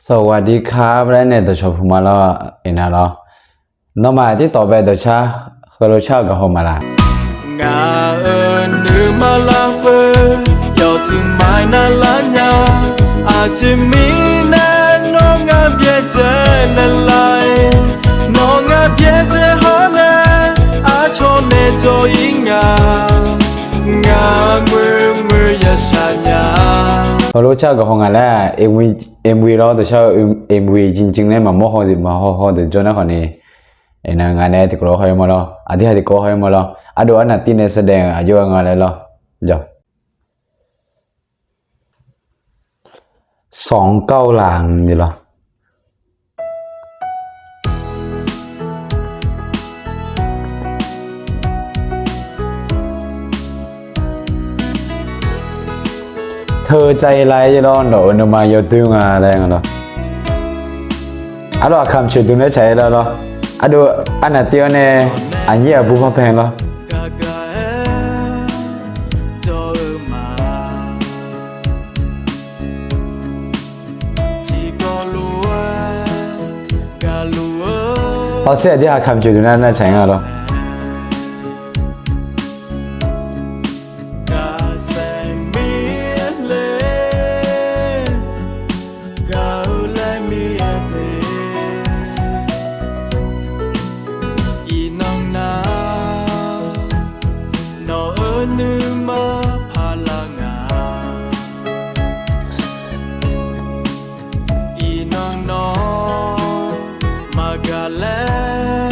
สวัสดีครับและในตัวชมพูมาแล้วเอ็นะรอน้องมาที่ต่อไปตัวชาเฮโรชากับโฮมาลางาเอินหรือมาลาเฟอยอดที่หมายนาลานยาอาจจะมีแน่น้องงาเบียเจนันไลน้องงาเบียเจฮอนะอาชอเนจอิงางามือ hello cha cái hông là em vi em vi lo thì sao em vi chính chính này mà mua hoa gì mà hoa hoa cho nó còn này em là này thì có hơi mà lo à thì hay thì có hơi mà lo. À đồ là tin này sẽ đèn à do ngày này lo. Giờ song câu gì lo. อใจร้ายจะร้อนหรออนมาโยตึงอะไรกันหรออะเราคำชื่อตัวนี้ใช้แล้วหรออะดูอันนั้นเตียวเนี่ยอันเยี่ยบุพเพงหรอกะกะเอจอมาที่ก็รู้ว่ากะรู้ว่าพอเสียที่หาคำชื่อตัวนั้นน่าใช้กันหรอ I got left.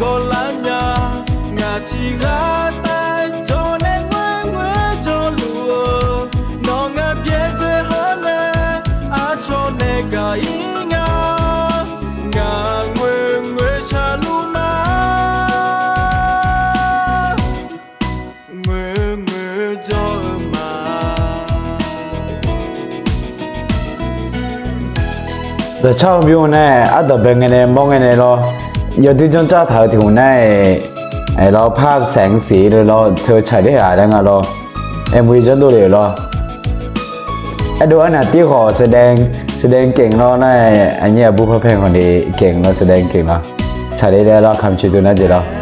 ကိုလာညာငါချီကတိုင်းချုံနေငွေငွေချုံလူနောငါပြဲချေဟနေအာချုံနေကင်းငါငါငွေငွေချာလူမငွေငွေကြောမာဒါချောင်းပြုံးနဲ့အတဘငနေမောငနေတော့ ยอดที่เราอยู่ที่จนจ้าถ่ายถึงในไอเราภาพแสงสีเลยเราเธอใช้ได้อะไรเงี้ยเราเอ็มวีจะดูเลยเราไอดูอันนั้นที่ขอแสดงแสดงเก่งเราในอันนี้บุพเพงคนดีเก่งเราแสดงเก่งเราใช้ได้เราคำชื่อตัวนั้นเดี๋ยวเรา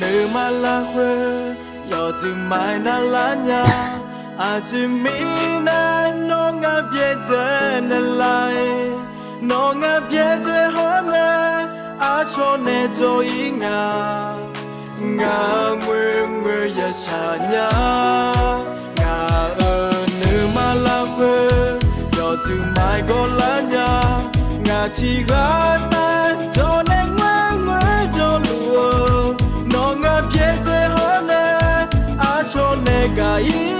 နုမလာဖွယ်ရောက်သူမိုင်းနာလာညာအချင်မီနဲ့ cho nè cho ý ngà. Ngà mưa mưa ya cha nhà ngà ơ nữ mà la khơ do từ mai có lá nhà ngà chi gà ta, cho nè ngà mưa cho lùa. Nó ngà phía chơi hơn nè à cho nè cả ý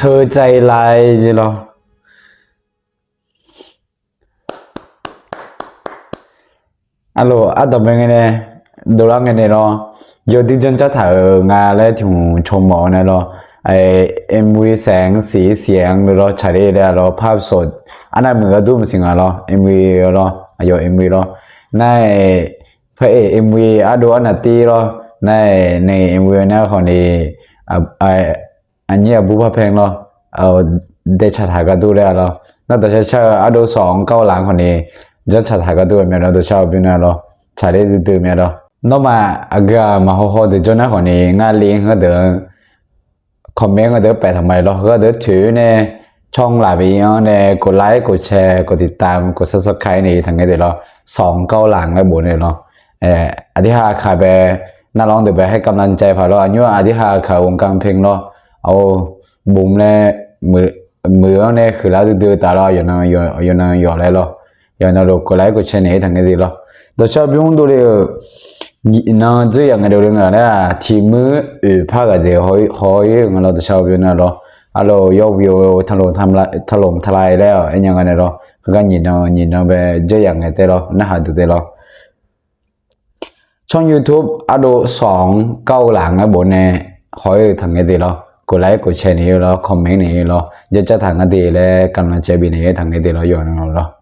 เธอใจลายจิหรออะโลอะต่อไปไงเนี่ยดูร่างไงเนี่ยรอยอดที่จนจะถ่ายงานและถึงชมหมอเนี่รอไอเอ็มวีแสงสีเสียงหรือรอฉายได้รอภาพสดอันนั้นเหมือนกับดูมันสิงอะไรรอเอ็มวีรออายอเอ็มวีรอในพระเอเอ็มวีอะดูอันนั้นตีรอในในเอ็มวีเนี่ยของในอ่า อันนี้บุพเพลงเนาะเออเดชะถากระดูแล้วเนาะนอกจากเช่าอาดูสองเก้าหลังคนนี้จะชะถากระดูเมียเราตัวเช่าบิวนะเนาะชาเลดูดูเมียเรานมาอาเกมาโฮโฮเดจนะคนนี้งานเลี้ยงก็เดินคอมเมนต์ก็เดินไปทำไมเนาก็เดินถือเนี่ยช่องหลายไปเนี่ยกดไลค์กดแชร์กดติดตามกดซับสไครต์นี่ทั้งงี้เดี๋ยวเราสองเก้าหลังไล้บุญเนี่ยเนาะเอออธิฮาขายไปน่าร้องเดี๋ยวไปให้กำลังใจพอเราอันายุอธิฮาขายวงการเพลงเนาะ ô bùm nè, mười mười nè, khử lá từ từ ta lo, giờ nó giờ giờ giờ lại lo. Giờ nó đồ cái lại của chân này thằng cái gì lo. Đó cho biết ông đồ đi nó dễ dàng cái đồ đi ngờ thì mới ở ừ, pha cái gì hỏi hỏi ngờ nó đó cho biết nó lo. Alo, yo view thằng lồng tham lại thằng thay lại đấy anh nhận cái này lo. Cái nhìn nó nhìn nó về, dễ dàng cái tên lo, nó hại từ lo. Trong YouTube ado song câu lạng ở bộ này hỏi thằng cái gì lo. กดไลค์กดแชร์นี้แล้วคอมเมนต์นี้แล้วจะจะถังกันดีและกำลังใจบีนี้ถังกันดีแล้วอยู่นั่นแล้ว